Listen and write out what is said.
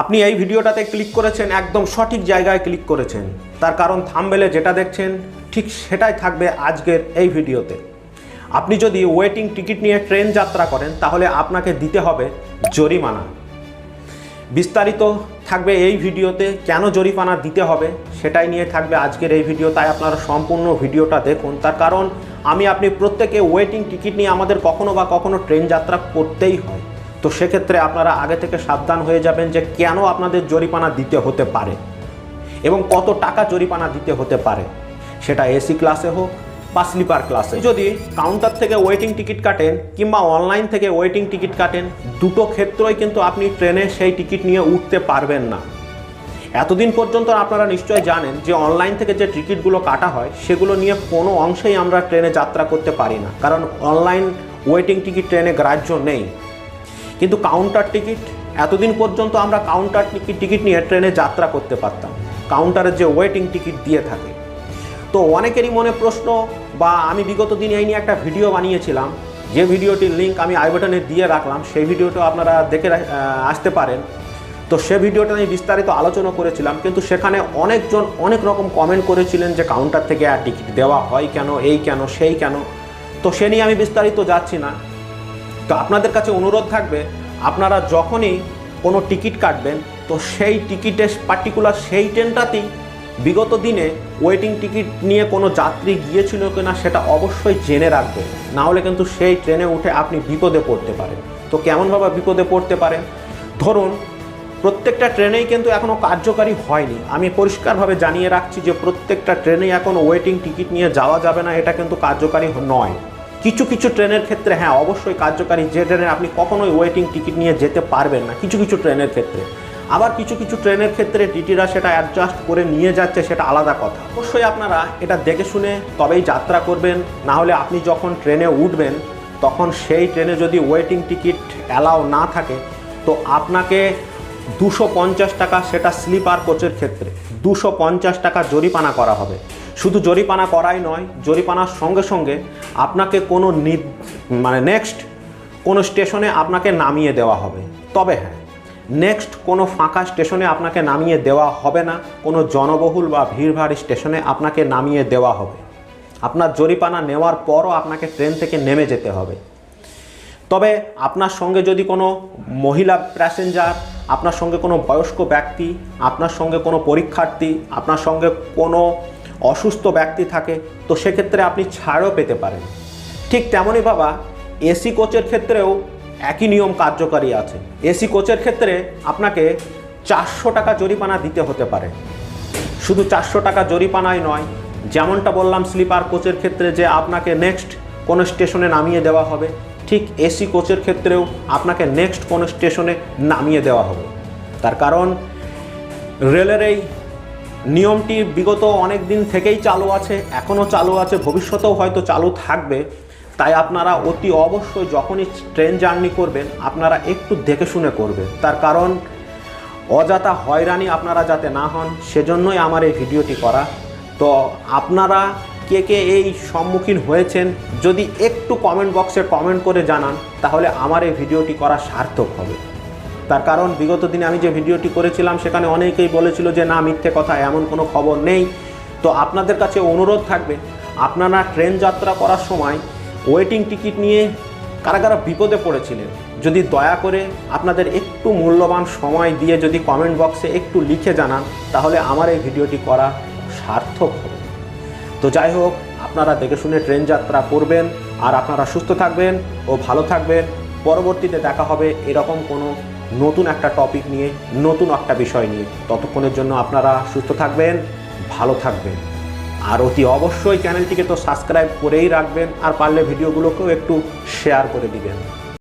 আপনি এই ভিডিওটাতে ক্লিক করেছেন, একদম সঠিক জায়গায় ক্লিক করেছেন। তার কারণ থামবেলে যেটা দেখছেন, ঠিক সেটাই থাকবে আজকের এই ভিডিওতে। আপনি যদি ওয়েটিং টিকিট নিয়ে ট্রেন যাত্রা করেন, তাহলে আপনাকে দিতে হবে জরিমানা। বিস্তারিত থাকবে এই ভিডিওতে কেন জরিমানা দিতে হবে, সেটাই নিয়ে থাকবে আজকের এই ভিডিও, তাই আপনারা সম্পূর্ণ ভিডিওটা দেখুন। তার কারণ, আমি, আপনি প্রত্যেকে ওয়েটিং টিকিট নিয়ে আমাদের কখনো বা কখনো ট্রেন যাত্রা করতেই হয়। তো সেক্ষেত্রে আপনারা আগে থেকে সাবধান হয়ে যাবেন যে কেন আপনাদের জরিমানা দিতে হতে পারে এবং কত টাকা জরিমানা দিতে হতে পারে। সেটা এসি ক্লাসে হোক বা স্লিপার ক্লাসে। যদি কাউন্টার থেকে ওয়েটিং টিকিট কাটেন কিংবা অনলাইন থেকে ওয়েটিং টিকিট কাটেন, দুটো ক্ষেত্রই কিন্তু আপনি ট্রেনে সেই টিকিট নিয়ে উঠতে পারবেন না। এতদিন পর্যন্ত আপনারা নিশ্চয় জানেন যে অনলাইন থেকে যে টিকিটগুলো কাটা হয়, সেগুলো নিয়ে কোনো অংশেই আমরা ট্রেনে যাত্রা করতে পারি না। কারণ অনলাইন ওয়েটিং টিকিট ট্রেনে গ্রাহ্য নেই। কিন্তু কাউন্টার টিকিট এতদিন পর্যন্ত আমরা কাউন্টার টিকিট টিকিট নিয়ে ট্রেনে যাত্রা করতে পারতাম। কাউন্টারের যে ওয়েটিং টিকিট দিয়ে থাকে। তো অনেকেরই মনে প্রশ্ন, বা আমি বিগত দিনে এই নিয়ে একটা ভিডিও বানিয়েছিলাম। যে ভিডিওটির লিঙ্ক আমি আই দিয়ে রাখলাম, সেই ভিডিওটা আপনারা দেখে আসতে পারেন। তো সে ভিডিওটা আমি বিস্তারিত আলোচনা করেছিলাম, কিন্তু সেখানে অনেকজন অনেক রকম কমেন্ট করেছিলেন যে কাউন্টার থেকে আর টিকিট দেওয়া হয় কেন, এই কেন, সেই কেন। তো সে নিয়ে আমি বিস্তারিত যাচ্ছি না। তো আপনাদের কাছে অনুরোধ থাকবে, আপনারা যখনই কোনো টিকিট কাটবেন, তো সেই টিকিটের পার্টিকুলার সেই ট্রেনটাতেই বিগত দিনে ওয়েটিং টিকিট নিয়ে কোনো যাত্রী গিয়েছিল কিনা সেটা অবশ্যই জেনে রাখবে। না হলে কিন্তু সেই ট্রেনে উঠে আপনি বিপদে পড়তে পারেন। তো কেমনভাবে বিপদে পড়তে পারেন? ধরুন, প্রত্যেকটা ট্রেনেই কিন্তু এখনও কার্যকারী হয়নি। আমি পরিষ্কারভাবে জানিয়ে রাখছি যে প্রত্যেকটা ট্রেনেই এখন ওয়েটিং টিকিট নিয়ে যাওয়া যাবে না, এটা কিন্তু কার্যকারী নয়। কিছু কিছু ট্রেনের ক্ষেত্রে হ্যাঁ অবশ্যই কার্যকারী যে ট্রেনে আপনি কখনোই ওয়েটিং টিকিট নিয়ে যেতে পারবেন না, কিছু কিছু ট্রেনের ক্ষেত্রে। আবার কিছু কিছু ট্রেনের ক্ষেত্রে টিটিরা সেটা অ্যাডজাস্ট করে নিয়ে যাচ্ছে, সেটা আলাদা কথা। অবশ্যই আপনারা এটা দেখে শুনে তবেই যাত্রা করবেন না হলে আপনি যখন ট্রেনে উঠবেন, তখন সেই ট্রেনে যদি ওয়েটিং টিকিট অ্যালাও না থাকে, তো আপনাকে দুশো টাকা সেটা স্লিপার কোচের ক্ষেত্রে, দুশো টাকা জরিমানা করা হবে। শুধু জরিপানা করাই নয়, জরিপানার সঙ্গে সঙ্গে আপনাকে কোনো মানে নেক্সট কোনো স্টেশনে আপনাকে নামিয়ে দেওয়া হবে। তবে হ্যাঁ নেক্সট কোনো ফাঁকা স্টেশনে আপনাকে নামিয়ে দেওয়া হবে না, কোনো জনবহুল বা ভিড়ভাড় স্টেশনে আপনাকে নামিয়ে দেওয়া হবে। আপনার জরিপানা নেওয়ার পরও আপনাকে ট্রেন থেকে নেমে যেতে হবে। তবে আপনার সঙ্গে যদি কোনো মহিলা প্যাসেঞ্জার, আপনার সঙ্গে কোনো বয়স্ক ব্যক্তি, আপনার সঙ্গে কোনো পরীক্ষার্থী, আপনার সঙ্গে কোনো অসুস্থ ব্যক্তি থাকে, তো সেক্ষেত্রে আপনি ছাড়ও পেতে পারেন। ঠিক তেমনই বাবা এসি কোচের ক্ষেত্রেও একই নিয়ম কার্যকারী আছে। এসি কোচের ক্ষেত্রে আপনাকে চারশো টাকা জরিমানা দিতে হতে পারে। শুধু চারশো টাকা জরিমানাই নয়, যেমনটা বললাম স্লিপার কোচের ক্ষেত্রে যে আপনাকে নেক্সট কোনো স্টেশনে নামিয়ে দেওয়া হবে, ঠিক এসি কোচের ক্ষেত্রেও আপনাকে নেক্সট কোনো স্টেশনে নামিয়ে দেওয়া হবে। তার কারণ, রেলের এই নিয়মটি বিগত অনেক দিন থেকেই চালু আছে এখনও চালু আছে, ভবিষ্যতেও হয়তো চালু থাকবে। তাই আপনারা অতি অবশ্যই যখনই ট্রেন জার্নি করবেন, আপনারা একটু দেখে শুনে করবেন। তার কারণ, অযথা হয়রানি আপনারা যাতে না হন, সেজন্যই আমার এই ভিডিওটি করা। তো আপনারা কে কে এই সম্মুখীন হয়েছেন, যদি একটু কমেন্ট বক্সে কমেন্ট করে জানান, তাহলে আমার এই ভিডিওটি করা সার্থক হবে। তার কারণ, বিগত দিনে আমি যে ভিডিওটি করেছিলাম, সেখানে অনেকেই বলেছিল যে, না, মিথ্যে কথা, এমন কোনো খবর নেই। তো আপনাদের কাছে অনুরোধ থাকবে, আপনারা ট্রেন যাত্রা করার সময় ওয়েটিং টিকিট নিয়ে কারা কারা বিপদে পড়েছিলেন? যদি দয়া করে আপনাদের একটু মূল্যবান সময় দিয়ে যদি কমেন্ট বক্সে একটু লিখে জানান, তাহলে আমার এই ভিডিওটি করা সার্থক হবে। তো যাই হোক, আপনারা দেখে শুনে ট্রেন যাত্রা করবেন, আর আপনারা সুস্থ থাকবেন ও ভালো থাকবেন। পরবর্তীতে দেখা হবে এরকম কোনো নতুন একটা টপিক নিয়ে, নতুন একটা বিষয় নিয়ে। ততক্ষণের জন্য আপনারা সুস্থ থাকবেন, ভালো থাকবেন। আর অতি অবশ্যই চ্যানেলটিকে তো সাবস্ক্রাইব করেই রাখবেন, আর পারলে ভিডিওগুলোকেও একটু শেয়ার করে দিবেন।